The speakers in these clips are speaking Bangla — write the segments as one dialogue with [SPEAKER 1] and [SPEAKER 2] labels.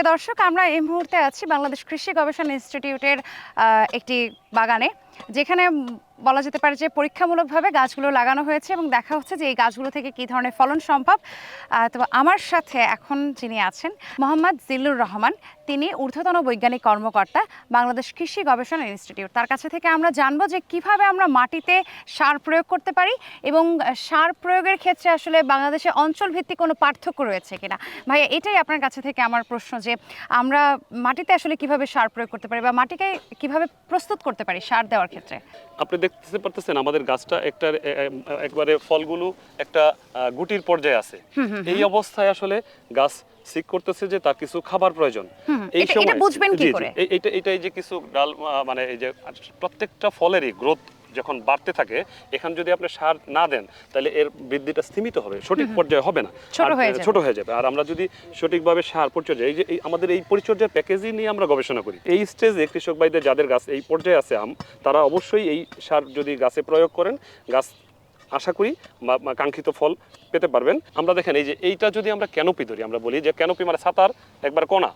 [SPEAKER 1] প্রিয় দর্শক আমরা এই মুহূর্তে আছি বাংলাদেশ কৃষি গবেষণা ইনস্টিটিউটের একটি বাগানে। যেখানে বলা যেতে পারে যে পরীক্ষামূলকভাবে গাছগুলো লাগানো হয়েছে এবং দেখা হচ্ছে যে এই গাছগুলো থেকে কী ধরনের ফলন সম্ভব। তো আমার সাথে এখন যিনি আছেন মোহাম্মদ জিল্লুর রহমান, তিনি ঊর্ধ্বতন বৈজ্ঞানিক কর্মকর্তা, বাংলাদেশ কৃষি গবেষণা ইনস্টিটিউট। তার কাছে থেকে আমরা জানব যে কীভাবে আমরা মাটিতে সার প্রয়োগ করতে পারি এবং সার প্রয়োগের ক্ষেত্রে আসলে বাংলাদেশে অঞ্চল ভিত্তিক কোনো পার্থক্য রয়েছে কিনা। ভাইয়া, এটাই আপনার কাছে থেকে আমার প্রশ্ন যে আমরা মাটিতে আসলে কীভাবে সার প্রয়োগ করতে পারি বা মাটিকে কীভাবে প্রস্তুত করতে পারি সার দেওয়ার ক্ষেত্রে।
[SPEAKER 2] আপনি দেখতে পারতেছেন আমাদের গাছটা একটা একবারে ফলগুলো একটা গুটির পর্যায়ে আছে। এই অবস্থায় আসলে গাছ সিক করতেছে যে তার কিছু খাবার প্রয়োজন।
[SPEAKER 1] এই সময় এটা বুঝবেন কি করে?
[SPEAKER 2] এইটা এটাই যে কিছু ডাল মানে এই যে প্রত্যেকটা ফলেরই গ্রোথ যখন বাড়তে থাকে এখানে যদি আপনি সার না দেন তাহলে এর বৃদ্ধিটা স্থিমিত হবে সঠিক পর্যায়ে হবে না।
[SPEAKER 1] ছোট হয়ে যাবে।
[SPEAKER 2] আর আমরা যদি সঠিকভাবে সার পরিচর্যা এই যে আমাদের এই পরিচর্যার প্যাকেজই নিয়ে আমরা গবেষণা করি। এই স্টেজে কৃষক ভাইদের যাদের গাছ এই পর্যায়ে আছে আম তারা অবশ্যই এই সার যদি গাছে প্রয়োগ করেন গাছ আশা করি কাঙ্ক্ষিত ফল পেতে পারবেন। আমরা দেখেন এই যে এইটা যদি আমরা ক্যানোপি ধরি আমরা বলি যে ক্যানোপি মানে ছাতার একবার কোনা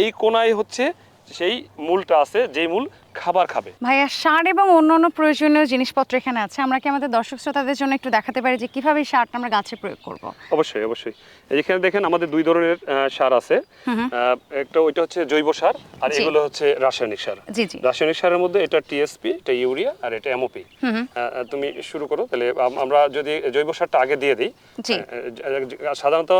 [SPEAKER 2] এই কোনায় হচ্ছে সেই মূলটা আছে যেই মূল খাবার খাবে।
[SPEAKER 1] ভাইয়া সার এবং অন্যান্য প্রয়োজনীয় জিনিসপত্র এখানে আছে। আমরা কি আমাদের দর্শক শ্রোতাদের জন্য একটু দেখাতে পারি যে কীভাবে সারটা আমরা গাছে প্রয়োগ করব?
[SPEAKER 2] অবশ্যই অবশ্যই। এখানে দেখেন আমাদের দুই ধরনের সার আছে। একটা ওইটা হচ্ছে জৈব সার আর এগুলো হচ্ছে রাসায়নিক সার।
[SPEAKER 1] জি জি।
[SPEAKER 2] রাসায়নিক সারের মধ্যে এটা টিএসপি এটা ইউরিয়া আর এটা এমওপি তুমি শুরু করো তাহলে আমরা যদি জৈব সারটা আগে দিয়ে দিই সাধারণত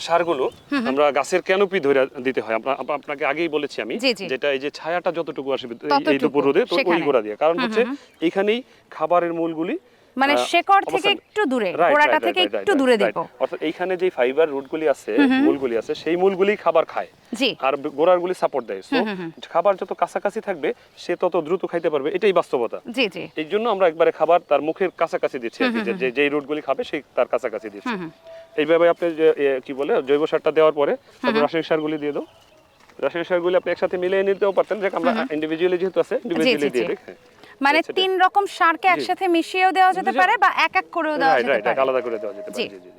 [SPEAKER 2] সারগুলো আমরা গাছের ক্যানোপি ধরে দিতে হয়। আপ- আপনাকে আগেই বলেছি আমি। যেটা এই যে ছায়াটা যতটুকু আসবে এই- দুপুর রোদে তো ওই গোড়া দিয়ে। কারণ হচ্ছে এইখানেই খাবারের মূলগুলি
[SPEAKER 1] মানে শেকড় থেকে একটু দূরে গোড়াটা থেকে একটু দূরে. দেব
[SPEAKER 2] অর্থাৎ এইখানে যে ফাইবার রুটগুলি আছে মূলগুলি আছে সেই মূলগুলি খাবার খায়।
[SPEAKER 1] জি।
[SPEAKER 2] আর গোড়ারগুলি সাপোর্ট দেয়। সো খাবার যত কাছাকাছি থাকবে সে তত দ্রুত খাইতে পারবে। এটাই বাস্তবতা।
[SPEAKER 1] জি জি।
[SPEAKER 2] এই জন্য আমরা একবারে খাবার তার মুখের কাছাকাছি দিচ্ছি যে- যেই রুটগুলি খাবে সেই তার কাছাকাছি দিচ্ছি। এইভাবে আপনি কি বলে জৈব সারটা দেওয়ার পরে রাসায়নিক সারগুলি দিয়ে দাও। রাসায়নিক সারগুলো আপনি একসাথে মিলিয়ে নিতেও পারতেন যে আমরা ইন্ডিভিজুয়ালি যেহেতু আছে ইন্ডিভিজুয়ালি দিয়ে।
[SPEAKER 1] মানে তিন রকম সারকে একসাথে মিশিয়েও দেওয়া যেতে পারে বা এক এক করেও দেওয়া যেতে পারে।
[SPEAKER 2] আলাদা করে দেওয়া যেতে পারে জি জি।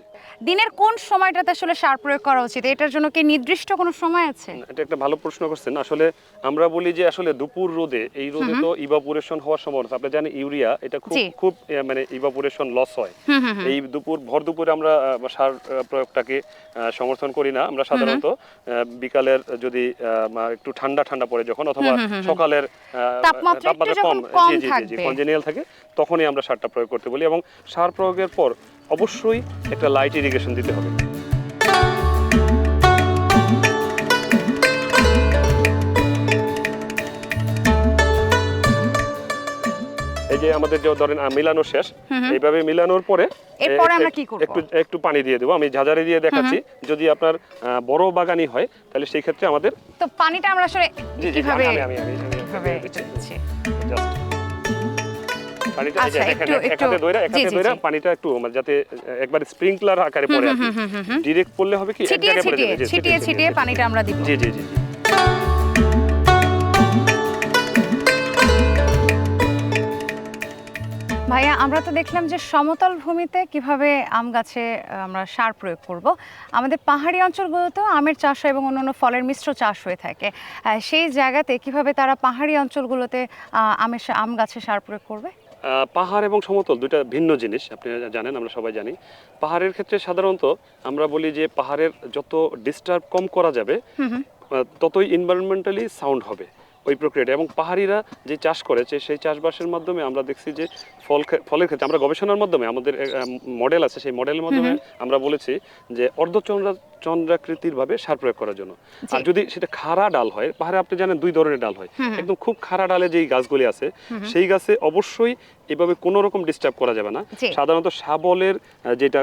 [SPEAKER 1] দিনের কোন সময়টাতে আসলে সার প্রয়োগ করা উচিত? এটার জন্য কি নির্দিষ্ট কোনো সময় আছে?
[SPEAKER 2] এটা একটা ভালো প্রশ্ন করছেন। আসলে আমরা বলি যে আসলে দুপুর রোদে এই রোদে তো ইভাপোরেশন হওয়ার সম্ভাবনা আপনি জানেন ইউরিয়া এটা খুব খুব মানে ইভাপোরেশন লস হয়। এই দুপুর ভর দুপুরে আমরা সার প্রয়োগটাকে সমর্থন করি না। আমরা সাধারণত বিকালের যদি আহ, একটু ঠান্ডা ঠান্ডা পড়ে যখন অথবা সকালের
[SPEAKER 1] তাপমাত্রা কম
[SPEAKER 2] জি জি জি কনজেনিয়াল থাকে তখনই আমরা সারটা প্রয়োগ করতে বলি। এবং সার প্রয়োগের পর অবশ্যই একটা লাইট ইরিগেশন দিতে হবে এই যে আমাদের যে ধরেন মিলানো শেষ এইভাবে মিলানোর পরে
[SPEAKER 1] এরপরে আমরা কি করব?
[SPEAKER 2] একটু একটু পানি দিয়ে দেবো আমি ঝাঁঝারে দিয়ে দেখাচ্ছি যদি আপনার বড় বাগানি হয় তাহলে সেই ক্ষেত্রে আমাদের
[SPEAKER 1] তো পানিটা আমরা আসলে কীভাবে
[SPEAKER 2] আমি আমি আমি
[SPEAKER 1] কীভাবে
[SPEAKER 2] দিচ্ছি।
[SPEAKER 1] দিচ্ছি?
[SPEAKER 2] Just পানিটা
[SPEAKER 1] আচ্ছা, একটু-
[SPEAKER 2] এক- এক
[SPEAKER 1] একটু-
[SPEAKER 2] হাতে ধরে এক
[SPEAKER 1] জি,
[SPEAKER 2] হাতে
[SPEAKER 1] জি,
[SPEAKER 2] ধরে
[SPEAKER 1] জি।
[SPEAKER 2] পানিটা একটু মানে যাতে একবার স্প্রিংকলার আকারে পড়ে আর কি। পড়লে হবে কি? এক জায়গায় পড়ে যাবে।
[SPEAKER 1] ছিটিয়ে ছিটিয়ে পানিটা আমরা দিব।
[SPEAKER 2] জি জি জি। জি।
[SPEAKER 1] ভাইয়া আমরা তো দেখলাম যে সমতল ভূমিতে কীভাবে আম গাছে আমরা সার প্রয়োগ করব। আমাদের পাহাড়ি অঞ্চলগুলোতেও আমের চাষ হয় এবং অন্যান্য ফলের মিশ্র চাষ হয়ে থাকে। সেই জায়গাতে কীভাবে তারা পাহাড়ি অঞ্চলগুলোতে আমের আম গাছে সার প্রয়োগ করবে?
[SPEAKER 2] পাহাড় এবং সমতল দুইটা ভিন্ন জিনিস আপনি জানেন আমরা সবাই জানি। পাহাড়ের ক্ষেত্রে সাধারণত আমরা বলি যে পাহাড়ের যত ডিস্টার্ব কম করা যাবে ততই এনভায়রনমেন্টালি সাউন্ড হবে ওই প্রক্রিয়াটা। এবং পাহাড়িরা যে চাষ করেছে সেই চাষবাসের মাধ্যমে আমরা দেখছি যে ফল ফলের ক্ষেত্রে আমরা গবেষণার মাধ্যমে আমাদের মডেল আছে সেই মডেলের মাধ্যমে আমরা বলেছি যে অর্ধচন্দ্রা চন্দ্রাকৃতির ভাবে সার প্রয়োগ করার জন্য। আর যদি সেটা খাড়া ডাল হয় পাহাড়ে আপনি জানেন দুই ধরনের ডাল হয়। একদম খুব খাড়া ডালে যেই গাছগুলি আছে সেই গাছে অবশ্যই এভাবে কোনো রকম ডিস্টার্ব করা যাবে না। সাধারণত শাবলের যেটা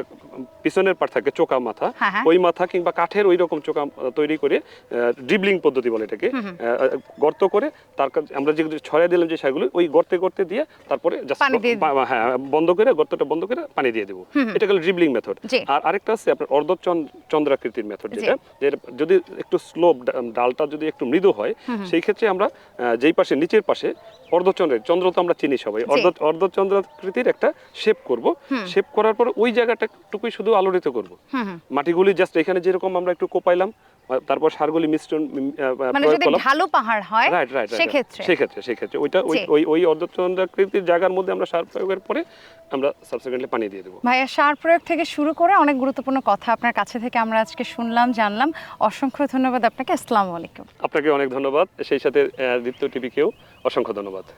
[SPEAKER 2] পিছনের পার থাকে চোকা মাথা
[SPEAKER 1] হ্যাঁ, হ্যাঁ।
[SPEAKER 2] ওই মাথা কিংবা কাঠের ওই রকম চোকা তৈরি করে ড্রিবলিং পদ্ধতি বলে এটাকে গর্ত করে তার আমরা যেগুলো ছড়াই দিলাম যে সারগুলো ওই গর্তে গর্তে দিয়ে তারপরে বা- হ্যাঁ বন্ধ করে গর্তটা বন্ধ করে পানি দিয়ে দেবো। এটা গেল ড্রিবলিং মেথড আর আরেকটা আছে আপনার অর্ধ চন্দ্রাকৃতি আকৃতির মেথড যেটা যদি একটু স্লোপ ডালটা যদি একটু মৃদু হয় সেই ক্ষেত্রে আমরা যেই পাশে নিচের পাশে অর্ধচন্দ্রের চন্দ্র তো আমরা চিনি সবাই অর্ধ অর্ধচন্দ্রাকৃতির একটা শেপ করব। শেপ করার পর ওই শুধু আলোড়িত করব। মাটিগুলি জাস্ট এখানে যেরকম আমরা একটু কোপাইলাম তারপর সারগুলি মিশ্রণ
[SPEAKER 1] মানে যদি ঢালু পাহাড় হয়
[SPEAKER 2] রাইট রাইট
[SPEAKER 1] সেক্ষেত্রে।
[SPEAKER 2] সেক্ষেত্রে সেক্ষেত্রে। ওইটা। ওই ওই অর্ধচন্দ্রাকৃতির জায়গার মধ্যে আমরা সার প্রয়োগের পরে আমরা সাবসিকুয়েন্টলি পানি দিয়ে দেবো।
[SPEAKER 1] ভাইয়া সার প্রয়োগ থেকে শুরু করে অনেক গুরুত্বপূর্ণ কথা আপনার কাছে থেকে আমরা আজকে শুনলাম জানলাম। অসংখ্য ধন্যবাদ আপনাকে। আসসালামু আলাইকুম।
[SPEAKER 2] আপনাকে অনেক ধন্যবাদ। সেই সাথে দীপ্ত টিভিকেও অসংখ্য ধন্যবাদ।